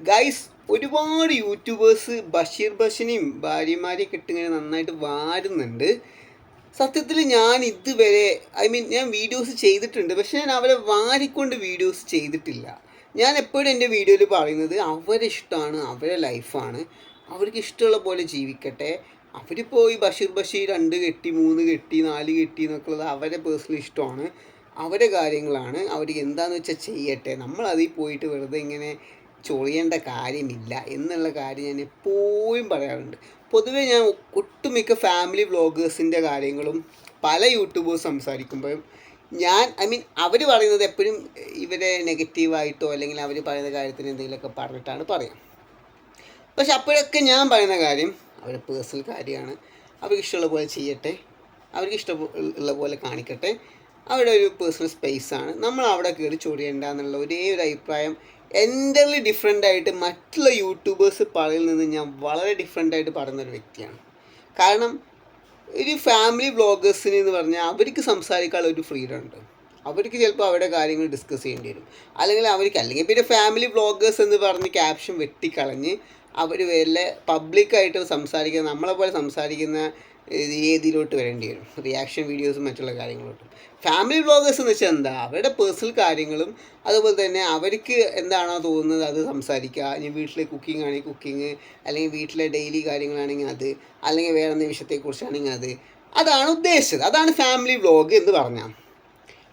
Guys ഒരുപാട് YouTubers Basheer ബഷിനെയും ഭാര്യമാരെയൊക്കെ ഇട്ടിങ്ങനെ നന്നായിട്ട് വാരുന്നുണ്ട്. സത്യത്തിൽ ഞാൻ ഇതുവരെ ഐ മീൻ ഞാൻ വീഡിയോസ് ചെയ്തിട്ടുണ്ട്. പക്ഷെ ഞാൻ അവരെ വാരിക്കൊണ്ട് വീഡിയോസ് ചെയ്തിട്ടില്ല. ഞാൻ എപ്പോഴും എന്റെ വീഡിയോയിൽ പറയുന്നത് അവരെ ഇഷ്ടമാണ് അവരെ ലൈഫാണ് അവർക്ക് ഇഷ്ടമുള്ള പോലെ ജീവിക്കട്ടെ. അവരിപ്പോൾ ഈ ബഷീർ ബഷീർ രണ്ട് കെട്ടി മൂന്ന് കെട്ടി നാല് കെട്ടി എന്നൊക്കെ ഉള്ളത് അവരെ പേഴ്സണൽ ഇഷ്ടമാണ്. അവരെ കാര്യങ്ങളാണ്. അവർ എന്താണെന്ന് വെച്ചാൽ ചെയ്യട്ടെ. നമ്മളതിൽ പോയിട്ട് വെറുതെ ഇങ്ങനെ ചൊറിയേണ്ട കാര്യമില്ല എന്നുള്ള കാര്യം ഞാൻ എപ്പോഴും പറയാറുണ്ട്. പൊതുവേ ഞാൻ ഒട്ടുമിക്ക ഫാമിലി വ്ളോഗേഴ്സിന്റെ കാര്യങ്ങളും പല യൂട്യൂബേഴ്സ് സംസാരിക്കുമ്പോഴും ഞാൻ ഐ മീൻ അവർ പറയുന്നത് എപ്പോഴും ഇവരെ നെഗറ്റീവായിട്ടോ അല്ലെങ്കിൽ അവർ പറയുന്ന കാര്യത്തിന് എന്തെങ്കിലുമൊക്കെ പറഞ്ഞിട്ടാണ് പറയാം. പക്ഷെ അപ്പോഴൊക്കെ ഞാൻ പറയുന്ന കാര്യം അവരുടെ പേഴ്സണൽ കാര്യമാണ്. അവർക്ക് ഇഷ്ടമുള്ള പോലെ ചെയ്യട്ടെ. അവർക്ക് ഇഷ്ടമുള്ള പോലെ കാണിക്കട്ടെ. അവിടെ ഒരു പേഴ്സണൽ സ്പേസാണ് നമ്മൾ അവിടെ കയറി ചൊറിയേണ്ട എന്നുള്ള ഒരേ ഒരു അഭിപ്രായം. എന്റർലി ഡിഫറെന്റ് ആയിട്ട് മറ്റുള്ള യൂട്യൂബേഴ്സ് പറയിൽ നിന്ന് ഞാൻ വളരെ ഡിഫറെന്റ് ആയിട്ട് പറയുന്ന ഒരു വ്യക്തിയാണ്. കാരണം ഒരു ഫാമിലി വ്ളോഗേഴ്സിന് എന്ന് പറഞ്ഞാൽ അവർക്ക് സംസാരിക്കാനുള്ള ഒരു ഫ്രീഡം ഉണ്ട്. അവർക്ക് ചിലപ്പോൾ അവരുടെ കാര്യങ്ങൾ ഡിസ്കസ് ചെയ്യേണ്ടി വരും. അല്ലെങ്കിൽ അവർക്ക് അല്ലെങ്കിൽ പിന്നെ ഫാമിലി വ്ളോഗേഴ്സ് എന്ന് പറഞ്ഞ് ക്യാപ്ഷൻ വെട്ടിക്കളഞ്ഞ് അവർ വല്ല പബ്ലിക്കായിട്ട് സംസാരിക്കുന്ന നമ്മളെ പോലെ സംസാരിക്കുന്ന രീതിയിലോട്ട് വരേണ്ടി വരും? റിയാക്ഷൻ വീഡിയോസും മറ്റുള്ള കാര്യങ്ങളോട്ടും. ഫാമിലി വ്ളോഗേഴ്സ് എന്ന് വെച്ചാൽ എന്താ? അവരുടെ പേഴ്സണൽ കാര്യങ്ങളും അതുപോലെ തന്നെ അവർക്ക് എന്താണോ തോന്നുന്നത് അത് സംസാരിക്കുക. ഇനി വീട്ടിലെ കുക്കിംഗ് ആണെങ്കിൽ കുക്കിംഗ് അല്ലെങ്കിൽ വീട്ടിലെ ഡെയിലി കാര്യങ്ങളാണെങ്കിൽ അത് അല്ലെങ്കിൽ വേറെ എന്തെങ്കിലും വിഷയത്തെക്കുറിച്ചാണെങ്കിൽ അത്. അതാണ് ഉദ്ദേശിച്ചത്. അതാണ് ഫാമിലി വ്ളോഗ് എന്ന് പറഞ്ഞാൽ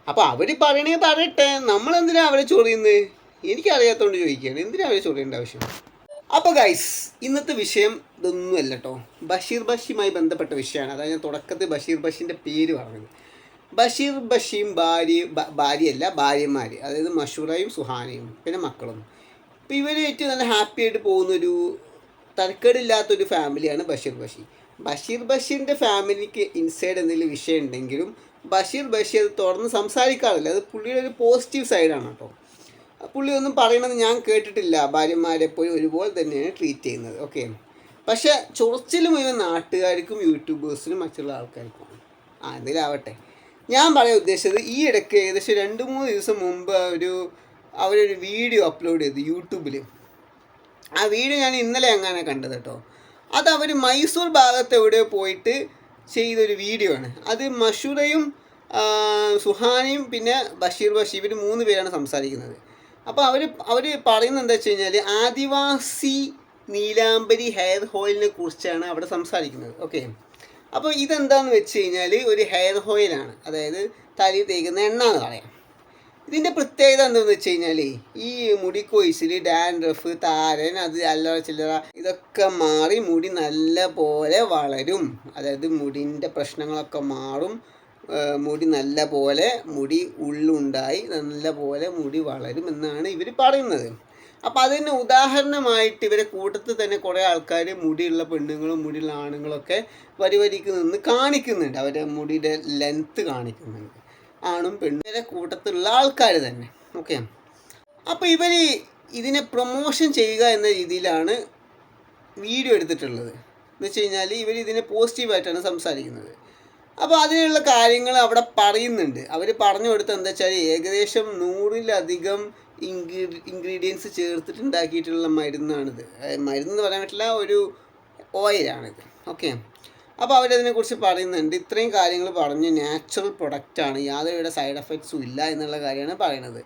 അപ്പോൾ അവർ പറയണേ പറയട്ടെ. നമ്മളെന്തിനാണ് അവരെ ചൊറിയുന്നത് എനിക്കറിയാത്തതുകൊണ്ട് ചോദിക്കുകയാണ്. എന്തിനാണ് അവരെ ചൊറിയേണ്ട ആവശ്യം? അപ്പോൾ ഗൈസ് ഇന്നത്തെ വിഷയം ഇതൊന്നുമല്ല കേട്ടോ ബഷീർ ബഷിയുമായി ബന്ധപ്പെട്ട വിഷയമാണ്. അതായത് ഞാൻ തുടക്കത്തിൽ ബഷീർ ബഷിന്റെ പേര് പറഞ്ഞത്. ബഷീർ ബഷിയും ഭാര്യ ഭാര്യയല്ല ഭാര്യമാർ അതായത് മഷൂറയും സുഹാനയും പിന്നെ മക്കളും. അപ്പോൾ ഏറ്റവും നല്ല ഹാപ്പി ആയിട്ട് പോകുന്നൊരു തരക്കേടില്ലാത്തൊരു ഫാമിലിയാണ് ബഷീർ ബഷി. ബഷീർ ബഷീറിന്റെ ഫാമിലിക്ക് ഇൻസൈഡ് എന്തെങ്കിലും വിഷയം ഉണ്ടെങ്കിലും ബഷീർ ബഷി അത് തുറന്ന് സംസാരിക്കാറില്ല. അത് പുള്ളിയുടെ ഒരു പോസിറ്റീവ് സൈഡാണ് കേട്ടോ പുള്ളി ഒന്നും പറയണത് ഞാൻ കേട്ടിട്ടില്ല. ഭാര്യമാരെ പോയി ഒരുപോലെ തന്നെയാണ് ട്രീറ്റ് ചെയ്യുന്നത്. ഓക്കെ പക്ഷേ ചൊറിച്ചിൽ മുഴുവൻ നാട്ടുകാർക്കും യൂട്യൂബേഴ്സിനും മറ്റുള്ള ആൾക്കാർക്കും. ആ എന്തിലാവട്ടെ ഞാൻ പറയാൻ ഉദ്ദേശിച്ചത് ഈ ഇടയ്ക്ക് ഏകദേശം രണ്ട് മൂന്ന് ദിവസം മുമ്പ് ഒരു അവരൊരു വീഡിയോ അപ്ലോഡ് ചെയ്തു യൂട്യൂബിൽ ആ വീഡിയോ ഞാൻ ഇന്നലെ അങ്ങനെ കണ്ടത് കേട്ടോ അത് അവർ മൈസൂർ ഭാഗത്ത് എവിടെയോ പോയിട്ട് ചെയ്തൊരു വീഡിയോ ആണ്. അത് മഷൂറയും സുഹാനയും പിന്നെ ബഷീർ ബഷീർ മൂന്ന് പേരാണ് സംസാരിക്കുന്നത്. അപ്പോൾ അവർ അവർ പറയുന്നത് എന്താ വെച്ച് കഴിഞ്ഞാൽ ആദിവാസി നീലാംബരി ഹെയർ ഓയിലിനെ കുറിച്ചാണ് അവിടെ സംസാരിക്കുന്നത്. ഓക്കെ അപ്പോൾ ഇതെന്താന്ന് വെച്ച് കഴിഞ്ഞാൽ ഒരു ഹെയർ ഓയിലാണ് അതായത് തലി തേക്കുന്ന എണ്ണ എന്ന് പറയാം. ഇതിന്റെ പ്രത്യേകത എന്താണെന്ന് വെച്ച് കഴിഞ്ഞാൽ ഈ മുടി കൊയ്സിൽ ഡാൻഡ്രഫ് താരൻ അത് അല്ലറ ചില്ലറ ഇതൊക്കെ മാറി മുടി നല്ല പോലെ വളരും. അതായത് മുടിന്റെ പ്രശ്നങ്ങളൊക്കെ മാറും. മുടി നല്ല പോലെ മുടി ഉള്ളുണ്ടായി നല്ല പോലെ മുടി വളരും എന്നാണ് ഇവർ പറയുന്നത്. അപ്പം അതിന് ഉദാഹരണമായിട്ട് ഇവരെ കൂട്ടത്തിൽ തന്നെ കുറേ ആൾക്കാർ മുടിയുള്ള പെണ്ണുങ്ങളും മുടിയുള്ള ആണുങ്ങളൊക്കെ വരി വരിക്ക് നിന്ന് കാണിക്കുന്നുണ്ട്. അവരെ മുടിയുടെ ലെങ്ത്ത് കാണിക്കുന്നുണ്ട്. ആണും പെണ്ണും ഇവരെ കൂട്ടത്തിലുള്ള ആൾക്കാർ തന്നെ. ഓക്കെ അപ്പോൾ ഇവർ ഇതിനെ പ്രൊമോഷൻ ചെയ്യുക എന്ന രീതിയിലാണ് വീഡിയോ എടുത്തിട്ടുള്ളത്. എന്ന് വെച്ച് കഴിഞ്ഞാൽ ഇവർ ഇതിനെ പോസിറ്റീവായിട്ടാണ് സംസാരിക്കുന്നത്. അപ്പോൾ അതിനുള്ള കാര്യങ്ങൾ അവിടെ പറയുന്നുണ്ട്. അവർ പറഞ്ഞു കൊടുത്ത എന്താ വെച്ചാൽ ഏകദേശം നൂറിലധികം ഇൻഗ്രീ ഇൻഗ്രീഡിയൻസ് ചേർത്തിട്ട് ഉണ്ടാക്കിയിട്ടുള്ള മരുന്നാണിത് മരുന്ന് പറയാൻ പറ്റില്ല ഒരു ഓയിലാണിത്. ഓക്കെ? അപ്പോൾ അവരതിനെക്കുറിച്ച് പറയുന്നുണ്ട്. ഇത്രയും കാര്യങ്ങൾ പറഞ്ഞ്. നാച്ചുറൽ പ്രൊഡക്റ്റാണ്. യാതൊരുവിധ സൈഡ് എഫക്ട്സും ഇല്ല എന്നുള്ള കാര്യമാണ് പറയുന്നത്.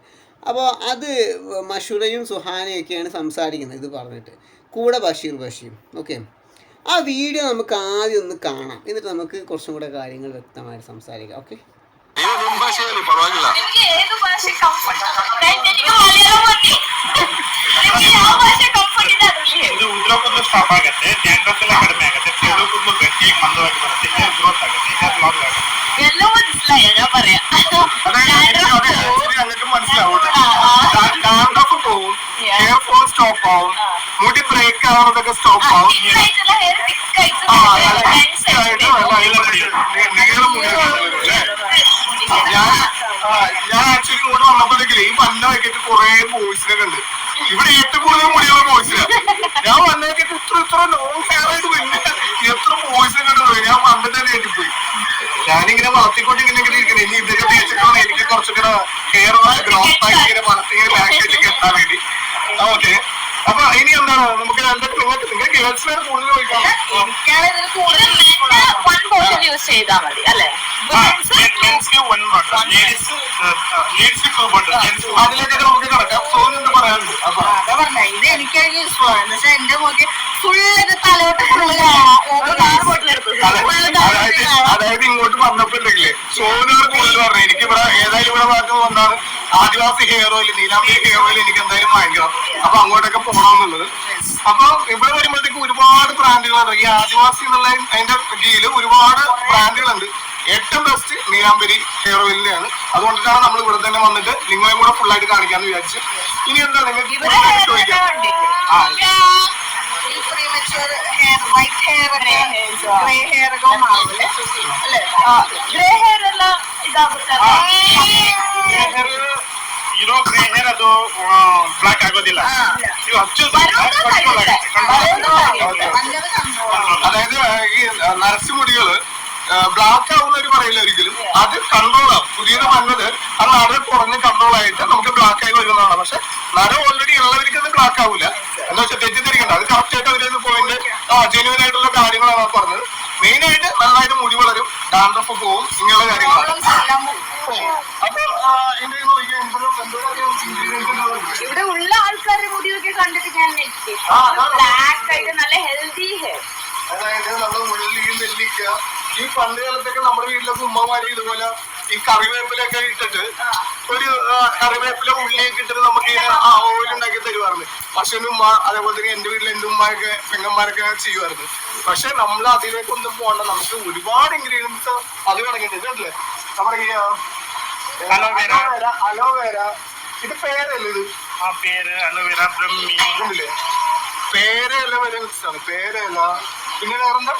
അപ്പോൾ അത് മഷുരയും സുഹാനയൊക്കെയാണ് സംസാരിക്കുന്നത് ഇത് പറഞ്ഞിട്ട്. കൂടെ ബഷീർ ബഷീർ. ഓക്കെ? ആ വീഡിയോ നമുക്ക് ആദ്യം ഒന്ന് കാണാം എന്നിട്ട് നമുക്ക് കുറച്ചും കൂടെ കാര്യങ്ങൾ വ്യക്തമായിട്ട് സംസാരിക്കാം ഓക്കെ ನೀವು ನಿಮ್ಮ ಭಾಷೆಯಲ್ಲಿ ಪರವಾಗಿಲ್ಲ ನಿಮ್ಗೆ ಏದು ಭಾಷೆ ಕಂಫರ್ಟ್ ನನಗೆ ಮಲಯಾಳಂ ಮತಿ ನಿಮ್ಗೆ ಯಾವ ಭಾಷೆ ಕಂಫರ್ಟ್ ಇದೆ ಅದ್ರಲ್ಲಿ ಹೇಳಿ ಇದು ಉದ್ರ ಕೂದಲು ಸ್ಟಾಪ್ ಆಗುತ್ತೆ ಡ್ಯಾಂಡ್ರಫ್ ಎಲ್ಲ ಕಡಿಮೆ ಆಗುತ್ತೆ ತೆಳು ಕೂದಲು ಗಟ್ಟಿಯಾಗಿ ಮಂದವಾಗಿ ಬರುತ್ತೆ ಹೇರ್ ಗ್ರೋತ್ ಆಗುತ್ತೆ ಹೇರ್ ಲಾಂಗ್ ಆಗುತ್ತೆ എല്ലാം മനസ്സിലായോ ഞാൻ പറയാം അതായത് ആക്ച്വലി അങ്ങോട്ട് മനസ്സിലാവും ഡാൻഡ്രഫ് പോവും ഹെയർ ഫോൾ സ്റ്റോപ്പ് ആവും മുടി ബ്രേക്ക് ആവുന്നതൊക്കെ സ്റ്റോപ്പ് ആവും ഇത്ര ഇത്ര ലോങ് ഹെയർ ആയിട്ട് വലിയ എത്ര വോയിസ് കണ്ടു ഞാൻ പണ്ട് തന്നെ പോയി. ഞാനിങ്ങനെ വളർത്തിക്കൊണ്ട് ഇങ്ങനെ ഇങ്ങനെ ഇരിക്കണം. ഇനി ഇതൊക്കെ തേച്ചിട്ടാണ് എനിക്ക് കുറച്ചുകൂടെ ഹെയർ ഗ്രോത്ത് ആക്കി ഇങ്ങനെ വളർത്തി ബാക്കിലേക്ക് എത്താൻ വേണ്ടി ഓക്കെ അപ്പൊ ഇനി എന്താണ്? നമുക്ക് നിങ്ങൾക്ക് നിങ്ങൾക്ക് ഗേൾസിനാണ് കൂടുതൽ ചോദിക്കാം. അതിലേക്കൊക്കെ നമുക്ക് കിടക്കാം. സോനു എന്ത് പറയാനുണ്ട്? അപ്പൊ അതാ പറഞ്ഞ. ഇത് എനിക്ക് യൂസ്ഫുൾ ആണ് എന്നുവെച്ചാൽ എന്റെ നോക്കി ഫുള്ള് തലോട്ട് അതെ, അതായത് അതായത് ഇങ്ങോട്ട് വന്നപ്പോ ഉണ്ടെങ്കിലേ സോനാണ് കൂടുതൽ പറഞ്ഞു. എനിക്ക് ഇവിടെ ഏതായാലും ഇവിടെ ഭാഗത്ത് വന്നാണ് ആദിവാസി hair oil Neelambi hair oil എനിക്ക് എന്തായാലും വാങ്ങിക്കണം അപ്പൊ അങ്ങോട്ടൊക്കെ പോകണമെന്നുള്ളത്. അപ്പൊ ഇവിടെ വരുമ്പോഴത്തേക്ക് ഒരുപാട് ബ്രാൻഡുകളുണ്ട്. ഈ ആദിവാസി എന്നുള്ള അതിന്റെ കീഴിൽ ഒരുപാട് ബ്രാൻഡുകളുണ്ട്. ഏറ്റവും ബെസ്റ്റ് നീലാംബരി ഹെയർ ഓയിലിന്റെയാണ് അതുകൊണ്ടിട്ടാണ് നമ്മൾ ഇവിടെ തന്നെ വന്നിട്ട് നിങ്ങളെയും കൂടെ ഫുൾ ആയിട്ട് കാണിക്കാന്ന് വിചാരിച്ചു. ഇനി എന്താ നിങ്ങൾക്ക് ചോദിക്കാം? ആ. ഈ പ്രീമച്ചുവർ ഹെയർ വൈറ്റ് ഹെയർ ഒക്കെ ഗ്രേ ഹെയർ ഒക്കെ മാറില്ലേ അല്ലേ ഗ്രേ ഹെയർ എല്ലാം ಇರೋ ಗ್ರೇ ಹೇರ್ ಅದು ಬ್ಲಾಕ್ ಆಗೋದಿಲ್ಲ ಇದು ಹಚ್ಚು അതായത് ഈ നരച്ചുമുടികള് ബ്ലാക്ക് ആവുന്നവര് പറയില്ല ഒരിക്കലും അത് കൺട്രോൾ ആവും. പുതിയത് വന്നത് ആ നര കുറഞ്ഞ് കൺട്രോൾ ആയിട്ട് നമുക്ക് ബ്ലാക്ക് ആയി വരുന്നതാണ്. പക്ഷെ നര ഓൾറെഡി ഉള്ളവർക്ക് അത് ബ്ലാക്ക് ആവില്ല എന്താ വെച്ചാൽ തെറ്റിദ്ധരിക്കണ്ട. അത് കറക്റ്റ് ആയിട്ട് അവരൊരു പോയിന്റ് ആ ജെന്യൂൻ ആയിട്ടുള്ള കാര്യങ്ങളാണ് ആ പറഞ്ഞത്. മെയിൻ ആയിട്ട് നന്നായിട്ട് മുടി വളരും ഡാൻഡ്രഫ് പോവും ഇങ്ങനെയുള്ള കാര്യങ്ങളാണ്. ഇവിടെ ഉള്ള ആൾക്കാരുടെ മുടിയൊക്കെ കണ്ടിട്ട് ഞാൻ ബ്ലാക്ക് ആയിട്ട് നല്ല ഹെൽത്തി ഹെയർ അതായത് നമ്മൾ മുഴുവൻ നെല്ലിക്ക ഈ പണ്ട് കാലത്തൊക്കെ നമ്മുടെ വീട്ടിലൊക്കെ ഉമ്മമാര് ഇതുപോലെ ഈ കറിവേപ്പിലൊക്കെ ഇട്ടിട്ട് ഒരു കറിവേപ്പില ഉള്ളിയൊക്കെ ഇട്ടിട്ട് നമുക്ക് ഇങ്ങനെ ആ ഓയിൽ ഉണ്ടാക്കി തരുമായിരുന്നു എന്റെ ഉമ്മ അതേപോലെ തന്നെ എന്റെ വീട്ടിൽ എന്റെ ഉമ്മയൊക്കെ പെങ്ങന്മാരൊക്കെ ചെയ്യുമായിരുന്നു പക്ഷെ നമ്മൾ അതിലേക്ക് ഒന്നും പോകണ്ട. നമുക്ക് ഒരുപാട് ഇൻഗ്രീഡിയൻസ് അത് കിടക്കുന്നുണ്ട് ഇതല്ലേ? നമ്മുടെ ഈ അലോവേര അലോവേര ഇത് പേരല്ലേ ഇത്? ആ പേര് അലോവേര ബ്രഹ്മി പേരയില വരെ ആണ്. പേരയില. പിന്നെ വേറെന്താ?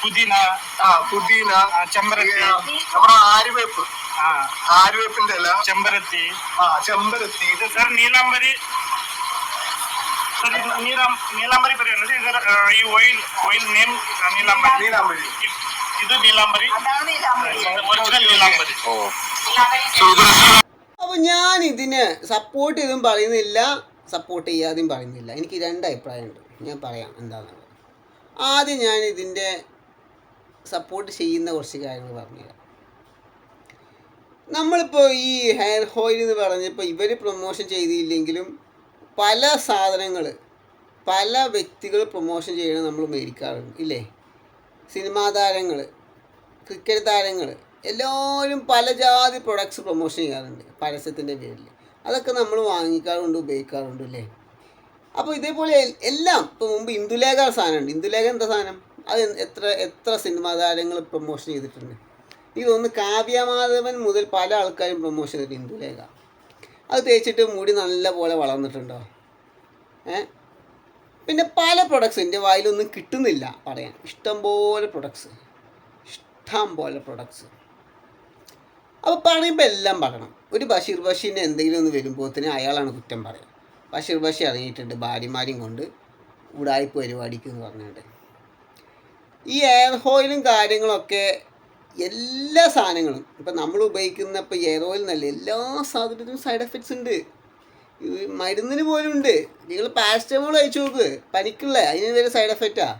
പുതിന ആ പുതിന ആ, ചെമ്പരത്തി നമ്മുടെ ആര്യവേപ്പ് ആ ആര്യവേപ്പിന്റെ ഇല ചെമ്പരത്തി ആ ചെമ്പരത്തി ഇത് ಸರ್ ನೀಲಾಂಬರಿ ಸರ್ ಇದು ನೀಲಾಂ ನೀಲಾಂಬರಿ ಬರೆಯೋದು ಇದರ ಆ, ಈ oil oil name Neelambari Neelambari ಇದ್- ಇದು ನೀಲಾಂಬರಿ ಒರಿಜಿನಲ್ ನೀಲಾಂಬರಿ അപ്പോൾ ഞാൻ ഇതിനെ സപ്പോർട്ട് ചെയ്തും പറയുന്നില്ല സപ്പോർട്ട് ചെയ്യാതെയും പറയുന്നില്ല എനിക്ക് രണ്ട് അഭിപ്രായമുണ്ട് ഞാൻ പറയാം എന്താണെന്നുള്ളത് ആദ്യം ഞാൻ ഇതിന്റെ സപ്പോർട്ട് ചെയ്യുന്ന കുറച്ച് കാര്യങ്ങൾ പറഞ്ഞുതരാം നമ്മളിപ്പോൾ ഈ ഹെയർ ഓയിൽ എന്ന് പറഞ്ഞപ്പോൾ ഇവർ പ്രൊമോഷൻ ചെയ്തില്ലെങ്കിലും പല സാധനങ്ങൾ പല വ്യക്തികൾ പ്രൊമോഷൻ ചെയ്യണം നമ്മൾ മേടിക്കാറുണ്ട് ഇല്ലേ? സിനിമാ താരങ്ങൾ ക്രിക്കറ്റ് താരങ്ങൾ എല്ലാവരും പല ജാതി പ്രൊഡക്ട്സ് പ്രൊമോഷൻ ചെയ്യാറുണ്ട് പരസ്യത്തിന്റെ പേരിൽ. അതൊക്കെ നമ്മൾ വാങ്ങിക്കാറുണ്ട് ഉപയോഗിക്കാറുണ്ട് അല്ലേ അപ്പോൾ ഇതേപോലെ എല്ലാം ഇപ്പോൾ മുമ്പ് ഇന്ദുലേഖ സാധനമുണ്ട്. ഇന്ദുലേഖ എന്താ സാധനം? അത് എത്ര എത്ര സിനിമാ താരങ്ങൾ പ്രൊമോഷൻ ചെയ്തിട്ടുണ്ട്? എനിക്ക് തോന്നുന്നു കാവ്യമാധവൻ മുതൽ പല ആൾക്കാരും പ്രൊമോഷൻ ചെയ്തിട്ട് ഇന്ദുലേഖ. അത് തേച്ചിട്ട് മുടി നല്ലപോലെ വളർന്നിട്ടുണ്ടോ? ഏ? പിന്നെ പല പ്രൊഡക്ട്സ് എന്റെ വായിലൊന്നും കിട്ടുന്നില്ല പറയാൻ. ഇഷ്ടംപോലെ പ്രൊഡക്ട്സ് ഇഷ്ടം പോലെ പ്രൊഡക്ട്സ് അപ്പോൾ പറയുമ്പോൾ എല്ലാം പറയണം. ഒരു ബഷീർ ബഷീറിന്റെ എന്തെങ്കിലും ഒന്ന് വരുമ്പോഴത്തേന് അയാളാണ് കുറ്റം പറയുക. ബഷീർ ബഷീർ ഇറങ്ങിയിട്ടുണ്ട് ഭാര്യമാരെയും കൊണ്ട് ഉടായ്പ പരിപാടിക്ക് എന്ന് പറഞ്ഞിട്ട്. ഈ എയർ ഹോയിലും കാര്യങ്ങളൊക്കെ എല്ലാ സാധനങ്ങളും ഇപ്പം നമ്മൾ ഉപയോഗിക്കുന്ന ഇപ്പോൾ എയർ ഓയിൽ എന്നല്ല എല്ലാ സാധനത്തിനും സൈഡ് എഫക്ട്സ് ഉണ്ട്. മരുന്നിന് പോലും ഉണ്ട്. നിങ്ങൾ പാരസ്റ്റമോൾ കഴിച്ചു നോക്ക് പനിക്കുള്ള അതിന് വരെ സൈഡ് എഫക്റ്റാണ്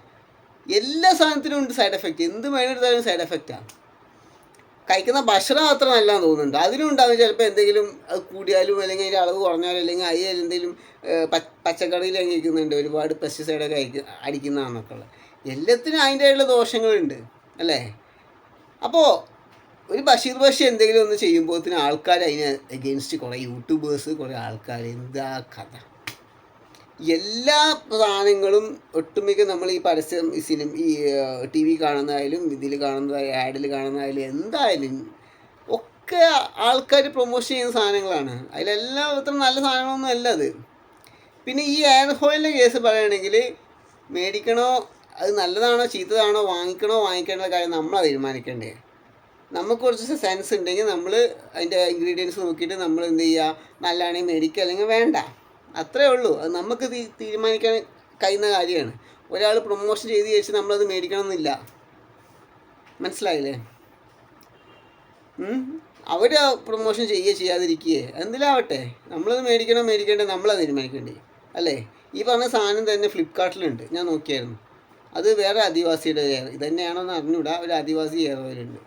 എല്ലാ സാധനത്തിനും ഉണ്ട് സൈഡ് എഫക്റ്റ് എന്ത് മരുന്ന് എടുത്താലും സൈഡ് എഫക്റ്റാണ് കഴിക്കുന്ന ഭക്ഷണം അത്ര നല്ലതാണെന്ന് തോന്നുന്നുണ്ട്. അതിലും ഉണ്ടാകും. ചിലപ്പോൾ എന്തെങ്കിലും അത് കൂടിയാലും അല്ലെങ്കിൽ അതിന്റെ അളവ് കുറഞ്ഞാലും അല്ലെങ്കിൽ അതിൽ എന്തെങ്കിലും പച്ചക്കറിയിൽ കഴിക്കുന്നുണ്ട് ഒരുപാട് പെസ്റ്റിസൈഡൊക്കെ അയക്ക് അടിക്കുന്നതാണെന്നൊക്കെ ഉള്ളത്. എല്ലാത്തിനും അതിന്റെയുള്ള ദോഷങ്ങളുണ്ട്. അല്ലേ? അപ്പോൾ ഒരു ബഷീർ ബഷീർ എന്തെങ്കിലും ഒന്ന് ചെയ്യുമ്പോഴത്തേന് ആൾക്കാർ അതിന് എഗെയിൻസ്റ്റ് കുറേ യൂട്യൂബേഴ്സ് കുറേ ആൾക്കാർ എന്താ കഥ? എല്ലാ സാധനങ്ങളും ഒട്ടുമിക്ക നമ്മൾ ഈ പരസ്യം ഈ സിനിമ ഈ ടി വി കാണുന്നതായാലും ഇതിൽ കാണുന്നതായാലും ആഡിൽ കാണുന്നതായാലും എന്തായാലും ഒക്കെ ആൾക്കാർ പ്രൊമോഷൻ ചെയ്യുന്ന സാധനങ്ങളാണ്. അതിലെല്ലാം അത്ര നല്ല സാധനങ്ങളൊന്നും അല്ല അത്. പിന്നെ ഈ എയർ ഓയിലിന്റെ കേസ് പറയുകയാണെങ്കിൽ മേടിക്കണോ അത് നല്ലതാണോ ചീത്തതാണോ വാങ്ങിക്കണോ വാങ്ങിക്കേണ്ട കാര്യം നമ്മളാണ് തീരുമാനിക്കേണ്ടത് നമുക്ക് കുറച്ച് സെൻസ് ഉണ്ടെങ്കിൽ നമ്മൾ അതിന്റെ ഇൻഗ്രീഡിയൻസ് നോക്കിയിട്ട് നമ്മൾ എന്ത് ചെയ്യുക? നല്ലതാണെങ്കിൽ മേടിക്കുക അല്ലെങ്കിൽ വേണ്ട. അത്രേ ഉള്ളൂ. അത് നമുക്ക് തീരുമാനിക്കാൻ കഴിയുന്ന കാര്യമാണ്. ഒരാൾ പ്രൊമോഷൻ ചെയ്ത് ചോദിച്ച് നമ്മളത് മേടിക്കണമെന്നില്ല. മനസ്സിലായില്ലേ? അവർ പ്രൊമോഷൻ ചെയ്യുക ചെയ്യാതിരിക്കുകയെ. എന്തിലാവട്ടെ നമ്മളത് മേടിക്കണോ മേടിക്കേണ്ടത് നമ്മളത് തീരുമാനിക്കേണ്ടി അല്ലേ? ഈ പറഞ്ഞ സാധനം തന്നെ ഫ്ലിപ്കാർട്ടിലുണ്ട്. ഞാൻ നോക്കിയായിരുന്നു. അത് വേറെ ആദിവാസിയുടെ ഇത് തന്നെയാണോന്ന് അറിഞ്ഞൂടാ. ഒരു ആദിവാസി എയർ ഓയിലുണ്ട്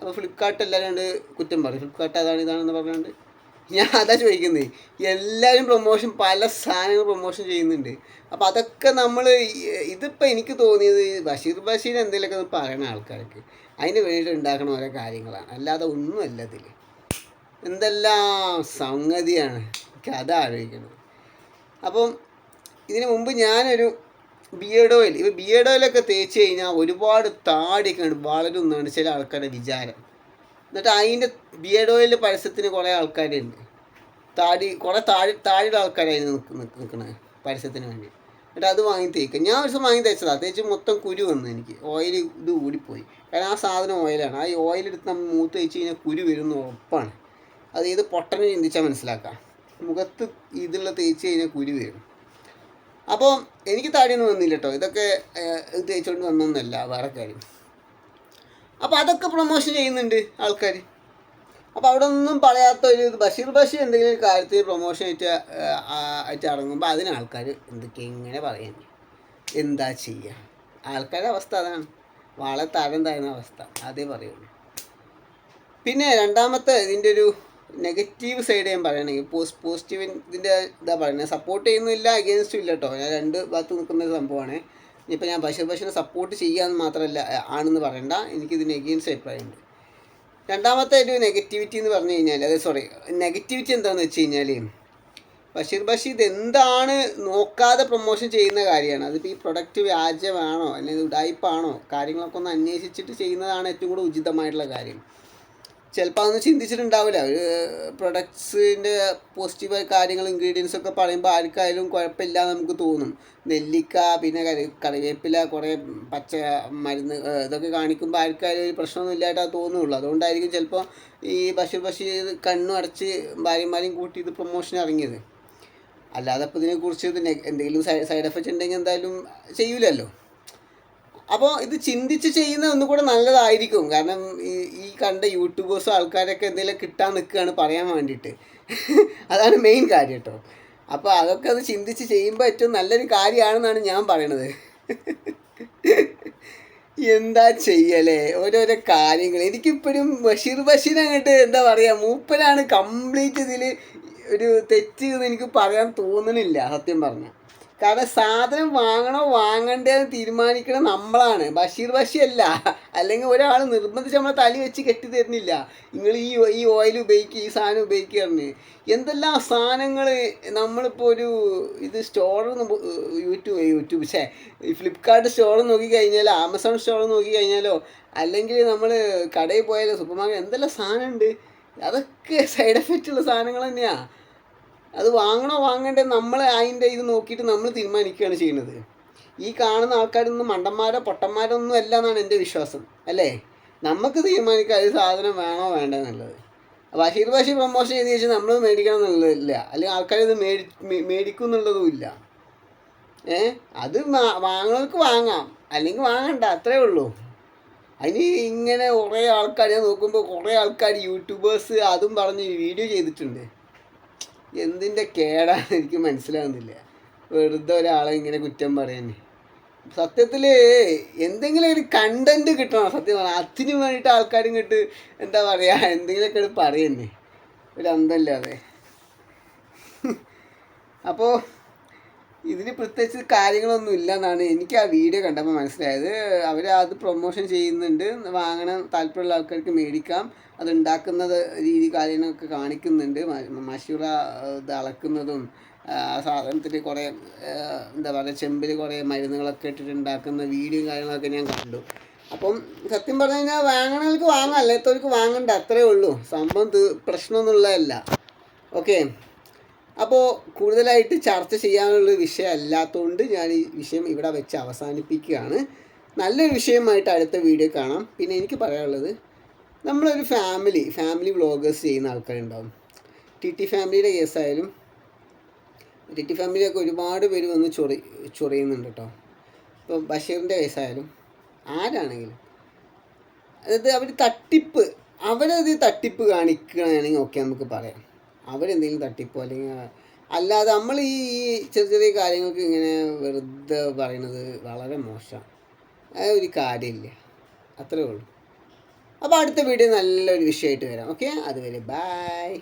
അപ്പോൾ ഫ്ലിപ്കാർട്ട് എല്ലാവരും കുറ്റം പറയും. ഫ്ലിപ്കാർട്ട് അതാണ് ഇതാണെന്ന് പറഞ്ഞുകൊണ്ട് ഞാൻ അതാ ചോദിക്കുന്നത് എല്ലാവരും പ്രൊമോഷൻ പല സാധനങ്ങൾ പ്രൊമോഷൻ ചെയ്യുന്നുണ്ട്. അപ്പം അതൊക്കെ നമ്മൾ ഇതിപ്പോൾ എനിക്ക് തോന്നിയത് ബഷീർ ബഷീർ എന്തെങ്കിലുമൊക്കെ പറയണ ആൾക്കാർക്ക്. അതിന് വേണ്ടി ഉണ്ടാക്കണ ഓരോ കാര്യങ്ങളാണ്. അല്ലാതെ ഒന്നുമല്ല ഇതിൽ എന്തെല്ലാം സംഗതിയാണ്. എനിക്ക് അത് ആലോചിക്കുന്നത് അപ്പം ഇതിന് മുമ്പ് ഞാനൊരു ബിയേഡ് ഓയിൽ ഇപ്പോൾ ബിയേഡ് ഓയിലൊക്കെ തേച്ച് കഴിഞ്ഞാൽ ഒരുപാട് താടിയൊക്കെ വളരുന്നതാണ് ചില ആൾക്കാരുടെ വിചാരം. എന്നിട്ട് അതിന്റെ ബിയർഡ് ഓയിൽ പരസ്യത്തിന് കുറേ ആൾക്കാരുണ്ട്. താടി കുറേ താഴെ താഴെയുള്ള ആൾക്കാരായിരുന്നു നിൽക്ക് നിൽക്കുന്നത് പരസ്യത്തിന് വേണ്ടി. എന്നിട്ട് അത് വാങ്ങി തേക്കുക ഞാൻ ഒരു ദിവസം വാങ്ങി തേച്ചതാണ് തേച്ച് മൊത്തം കുരു വന്നു എനിക്ക്. ഓയിൽ ഇത് കൂടിപ്പോയി കാരണം ആ സാധനം ഓയിലാണ് ആ ഓയിൽ എടുത്ത് നമ്മൾ മൂത്ത് തേച്ച് കഴിഞ്ഞാൽ കുരു വരുന്ന ഉറപ്പാണ്. അത് ഏത് പൊട്ടനെ ചിന്തിച്ചാൽ മനസ്സിലാക്കാം. മുഖത്ത് ഇതുള്ള തേച്ച് കഴിഞ്ഞാൽ കുരു വരും. അപ്പോൾ എനിക്ക് താടിയൊന്നും വന്നില്ല കേട്ടോ ഇതൊക്കെ ഇത് തേച്ചുകൊണ്ട് വന്നൊന്നല്ല. വേറെ കാര്യം. അപ്പോൾ അതൊക്കെ പ്രൊമോഷൻ ചെയ്യുന്നുണ്ട് ആൾക്കാർ അപ്പോൾ അവിടെ ഒന്നും പറയാത്ത ഒരു ബഷീർ ബഷീർ എന്തെങ്കിലും കാര്യത്തിൽ പ്രൊമോഷൻ ആയിട്ട് ആയിട്ട് ഇറങ്ങുമ്പോൾ അതിന് ആൾക്കാർ എന്തൊക്കെ ഇങ്ങനെ പറയുന്നു? എന്താ ചെയ്യുക ആൾക്കാരുടെ അവസ്ഥ അതാണ്. വളരെ തരം താഴ്ന്ന അവസ്ഥ. അതേ പറയുള്ളൂ. പിന്നെ രണ്ടാമത്തെ ഇതിന്റെ ഒരു നെഗറ്റീവ് സൈഡ് ഞാൻ പറയുകയാണെങ്കിൽ പോസ്റ്റ് പോസിറ്റീവ് ഇതിന്റെ ഇതാ പറയുന്നത്. സപ്പോർട്ട് ചെയ്യുന്നില്ല അഗേൻസ്റ്റും ഇല്ല കേട്ടോ ഞാൻ രണ്ട് ഭാഗത്ത് നിൽക്കുന്ന ഒരു സംഭവമാണ്. ഇനിയിപ്പോൾ ഞാൻ ബഷീർ ബഷീറിനെ സപ്പോർട്ട് ചെയ്യാമെന്ന് മാത്രമല്ല ആണെന്ന് പറയണ്ട. എനിക്കിതിന് എഗെയിൻസ്റ്റ് അഭിപ്രായമുണ്ട്. രണ്ടാമത്തെ ഒരു നെഗറ്റിവിറ്റി എന്ന് പറഞ്ഞു കഴിഞ്ഞാൽ അതെ സോറി നെഗറ്റിവിറ്റി എന്താണെന്ന് വെച്ച് കഴിഞ്ഞാൽ ബഷീർ ബഷീർ എന്താണ് നോക്കാതെ പ്രൊമോഷൻ ചെയ്യുന്ന കാര്യമാണ്. അതിപ്പോൾ ഈ പ്രൊഡക്റ്റ് വ്യാജമാണോ അല്ലെങ്കിൽ ഉടായ്പാണോ കാര്യങ്ങളൊക്കെ ഒന്ന് അന്വേഷിച്ചിട്ട് ചെയ്യുന്നതാണ് ഏറ്റവും കൂടുതൽ ഉചിതമായിട്ടുള്ള കാര്യം. ചിലപ്പോൾ അതൊന്നും ചിന്തിച്ചിട്ടുണ്ടാവില്ല. അവർ പ്രൊഡക്ട്സിന്റെ പോസിറ്റീവായ കാര്യങ്ങൾ ഇൻഗ്രീഡിയൻസ് ഒക്കെ പറയുമ്പോൾ ആർക്കായാലും കുഴപ്പമില്ല നമുക്ക് തോന്നും. നെല്ലിക്ക പിന്നെ കറി കറിവേപ്പില കുറേ പച്ച മരുന്ന് ഇതൊക്കെ കാണിക്കുമ്പോൾ ആർക്കായാലും ഒരു പ്രശ്നമൊന്നും ഇല്ലായിട്ടാണ് തോന്നുള്ളൂ. അതുകൊണ്ടായിരിക്കും ചിലപ്പോൾ ഈ ബഷീർ ബഷീർ കണ്ണും അടച്ച് ഭാര്യമാരെയും കൂട്ടി ഇത് പ്രൊമോഷൻ ഇറങ്ങിയത്. അല്ലാതെ അപ്പോൾ ഇതിനെക്കുറിച്ച് ഇത് എന്തെങ്കിലും സൈഡ് എഫക്റ്റ് ഉണ്ടെങ്കിൽ എന്തായാലും ചെയ്യൂലല്ലോ. അപ്പോൾ ഇത് ചിന്തിച്ച് ചെയ്യുന്ന ഒന്നുകൂടെ നല്ലതായിരിക്കും. കാരണം ഈ കണ്ട യൂട്യൂബേഴ്സും ആൾക്കാരൊക്കെ എന്തെങ്കിലും കിട്ടാൻ നിൽക്കുകയാണ് പറയാൻ വേണ്ടിയിട്ട്. അതാണ് മെയിൻ കാര്യം കേട്ടോ അപ്പോൾ അതൊക്കെ അത് ചിന്തിച്ച് ചെയ്യുമ്പോൾ ഏറ്റവും നല്ലൊരു കാര്യമാണെന്നാണ് ഞാൻ പറയണത്. എന്താ ചെയ്യലേ? ഓരോരോ കാര്യങ്ങൾ എനിക്കിപ്പോഴും ബഷീർ ബഷീർ അങ്ങോട്ട് എന്താ പറയുക മൂപ്പരാണ് കംപ്ലീറ്റ് ഇതിൽ ഒരു തെറ്റ് എന്ന് എനിക്ക് പറയാൻ തോന്നണില്ല സത്യം പറഞ്ഞാൽ കാരണം സാധനം വാങ്ങണോ വാങ്ങണ്ടേ എന്ന് തീരുമാനിക്കണം നമ്മളാണ്. ബഷീർ അല്ല അല്ലെങ്കിൽ ഒരാൾ നിർബന്ധിച്ച് നമ്മളെ തലി വെച്ച് കെട്ടി തരുന്നില്ല. നിങ്ങൾ ഈ ഈ ഓയിൽ ഉപയോഗിക്കുക ഈ സാധനം ഉപയോഗിക്കാറിന് എന്തെല്ലാം സാധനങ്ങൾ നമ്മളിപ്പോൾ ഒരു ഇത് സ്റ്റോർ യൂട്യൂബ് യൂട്യൂബ് പക്ഷേ ഈ ഫ്ലിപ്കാർട്ട് സ്റ്റോർ നോക്കി കഴിഞ്ഞാലോ ആമസോൺ നോക്കി കഴിഞ്ഞാലോ അല്ലെങ്കിൽ നമ്മൾ കടയിൽ പോയാലോ സൂപ്പർ മാർക്കറ്റ് എന്തെല്ലാം സാധനമുണ്ട്? അതൊക്കെ സൈഡ് എഫക്റ്റ് ഉള്ള സാധനങ്ങൾ തന്നെയാണ് അത് വാങ്ങണോ വാങ്ങണ്ടേ നമ്മൾ അതിന്റെ ഇത് നോക്കിയിട്ട് നമ്മൾ തീരുമാനിക്കുകയാണ് ചെയ്യുന്നത്. ഈ കാണുന്ന ആൾക്കാരൊന്നും മണ്ടന്മാരോ പൊട്ടന്മാരോ ഒന്നും അല്ല എന്നാണ് എന്റെ വിശ്വാസം. അല്ലേ? നമുക്ക് തീരുമാനിക്കാം ഒരു സാധനം വേണോ വേണ്ട എന്നുള്ളത്. ബഷീർ ബഷീർ പ്രൊമോഷൻ ചെയ്ത് വെച്ചാൽ നമ്മൾ മേടിക്കണം എന്നുള്ളതില്ല. അല്ലെങ്കിൽ ആൾക്കാർ ഇത് മേടി മേടിക്കും എന്നുള്ളതും ഇല്ല. ഏ? അത് വാങ്ങുന്നവർക്ക് വാങ്ങാം. അല്ലെങ്കിൽ വാങ്ങണ്ട അത്രേ ഉള്ളൂ. അതിന് ഇങ്ങനെ കുറേ ആൾക്കാർ ഞാൻ നോക്കുമ്പോൾ കുറേ ആൾക്കാർ യൂട്യൂബേഴ്സ് അതും പറഞ്ഞ് വീഡിയോ ചെയ്തിട്ടുണ്ട്. എന്തിന്റെ കേടാണ് എനിക്ക് മനസ്സിലാകുന്നില്ല വെറുതെ ഒരാളെ ഇങ്ങനെ കുറ്റം പറയുന്നേ. സത്യത്തിൽ എന്തെങ്കിലും ഒരു കണ്ടന്റ് കിട്ടണം സത്യം പറഞ്ഞാൽ അതിന് വേണ്ടിയിട്ട് ആൾക്കാരും കിട്ട് എന്താ പറയുക എന്തെങ്കിലുമൊക്കെ പറയുന്നേ. ഒരു അന്തമില്ലാതെ അപ്പോൾ ഇതിന് പ്രത്യേകിച്ച് കാര്യങ്ങളൊന്നും ഇല്ല എന്നാണ് എനിക്ക് ആ വീഡിയോ കണ്ടപ്പോൾ മനസ്സിലായത്. അവർ അത് പ്രൊമോഷൻ ചെയ്യുന്നുണ്ട്. വാങ്ങണം താല്പര്യമുള്ള ആൾക്കാർക്ക് മേടിക്കാം. അത് ഉണ്ടാക്കുന്നത് രീതി കാര്യങ്ങളൊക്കെ കാണിക്കുന്നുണ്ട്. മഷൂറ ഇത് അളക്കുന്നതും സാധനത്തിൽ കുറേ എന്താ പറയുക ചെമ്പിൽ കുറേ മരുന്നുകളൊക്കെ ഇട്ടിട്ട് ഉണ്ടാക്കുന്ന വീഡിയോ കാര്യങ്ങളൊക്കെ ഞാൻ കണ്ടു. അപ്പം സത്യം പറഞ്ഞു കഴിഞ്ഞാൽ വാങ്ങണവർക്ക് വാങ്ങാം. അല്ലാത്തവർക്ക് വാങ്ങണ്ട. അത്രേ ഉള്ളൂ. സംഭവം പ്രശ്നമൊന്നുമുള്ളതല്ല ഓക്കെ? അപ്പോൾ കൂടുതലായിട്ട് ചർച്ച ചെയ്യാനുള്ള വിഷയം അല്ലാത്തതുകൊണ്ട് ഞാൻ ഈ വിഷയം ഇവിടെ വെച്ച് അവസാനിപ്പിക്കുകയാണ്. നല്ലൊരു വിഷയമായിട്ട് അടുത്ത വീഡിയോ കാണാം. പിന്നെ എനിക്ക് പറയാനുള്ളത് നമ്മളൊരു ഫാമിലി ഫാമിലി വ്ളോഗേഴ്സ് ചെയ്യുന്ന ആൾക്കാരുണ്ടാവും. ടി ടി ഫാമിലിയുടെ കേസായാലും ടി ടി ഫാമിലിയൊക്കെ ഒരുപാട് പേര് വന്ന് ചൊറി ചൊറിയുന്നുണ്ട് കേട്ടോ. ഇപ്പോൾ ബഷീറിന്റെ കേസായാലും ആരാണെങ്കിലും. അതായത് അവർ തട്ടിപ്പ് അവരത് തട്ടിപ്പ് കാണിക്കുകയാണെങ്കിൽ ഓക്കെ നമുക്ക് പറയാം. അവരെന്തെങ്കിലും തട്ടിപ്പോ അല്ലെങ്കിൽ അല്ലാതെ നമ്മൾ ഈ ചെറിയ ചെറിയ കാര്യങ്ങൾക്ക് ഇങ്ങനെ വെറുതെ പറയണത് വളരെ മോശമാണ് അത് ഒരു കാര്യമില്ല. അത്രേ ഉള്ളൂ. അപ്പോൾ അടുത്ത വീഡിയോ നല്ലൊരു വിഷയമായിട്ട് വരാം. ഓക്കെ? അതുവരെ ബായ്